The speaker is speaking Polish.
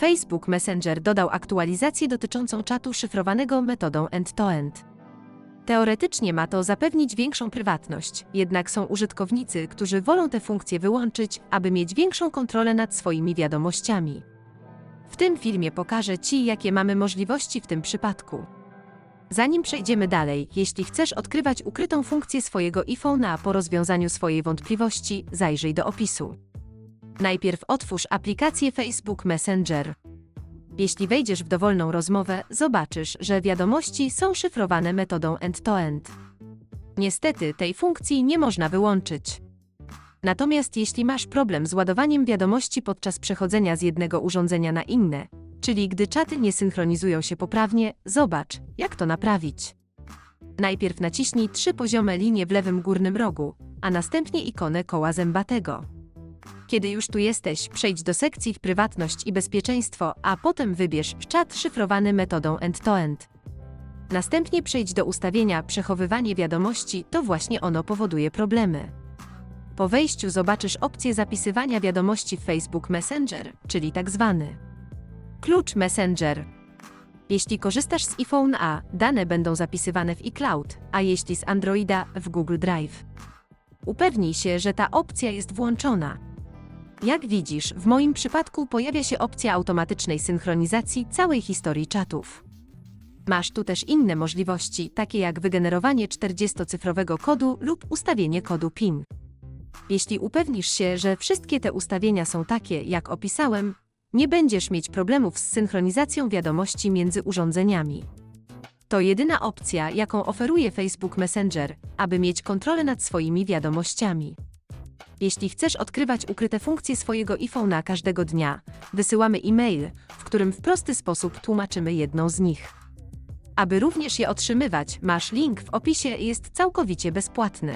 Facebook Messenger dodał aktualizację dotyczącą czatu szyfrowanego metodą end-to-end. Teoretycznie ma to zapewnić większą prywatność, jednak są użytkownicy, którzy wolą tę funkcję wyłączyć, aby mieć większą kontrolę nad swoimi wiadomościami. W tym filmie pokażę Ci, jakie mamy możliwości w tym przypadku. Zanim przejdziemy dalej, jeśli chcesz odkrywać ukrytą funkcję swojego iPhone'a po rozwiązaniu swojej wątpliwości, zajrzyj do opisu. Najpierw otwórz aplikację Facebook Messenger. Jeśli wejdziesz w dowolną rozmowę, zobaczysz, że wiadomości są szyfrowane metodą end-to-end. Niestety tej funkcji nie można wyłączyć. Natomiast jeśli masz problem z ładowaniem wiadomości podczas przechodzenia z jednego urządzenia na inne, czyli gdy czaty nie synchronizują się poprawnie, zobacz, jak to naprawić. Najpierw naciśnij trzy poziome linie w lewym górnym rogu, a następnie ikonę koła zębatego. Kiedy już tu jesteś, przejdź do sekcji prywatność i bezpieczeństwo, a potem wybierz czat szyfrowany metodą end-to-end. Następnie przejdź do ustawienia przechowywanie wiadomości, to właśnie ono powoduje problemy. Po wejściu zobaczysz opcję zapisywania wiadomości w Facebook Messenger, czyli tak zwany klucz Messenger. Jeśli korzystasz z iPhone A, dane będą zapisywane w iCloud, a jeśli z Androida w Google Drive. Upewnij się, że ta opcja jest włączona. Jak widzisz, w moim przypadku pojawia się opcja automatycznej synchronizacji całej historii czatów. Masz tu też inne możliwości, takie jak wygenerowanie 40-cyfrowego kodu lub ustawienie kodu PIN. Jeśli upewnisz się, że wszystkie te ustawienia są takie, jak opisałem, nie będziesz mieć problemów z synchronizacją wiadomości między urządzeniami. To jedyna opcja, jaką oferuje Facebook Messenger, aby mieć kontrolę nad swoimi wiadomościami. Jeśli chcesz odkrywać ukryte funkcje swojego iPhone'a każdego dnia, wysyłamy e-mail, w którym w prosty sposób tłumaczymy jedną z nich. Aby również je otrzymywać, masz link w opisie, jest całkowicie bezpłatny.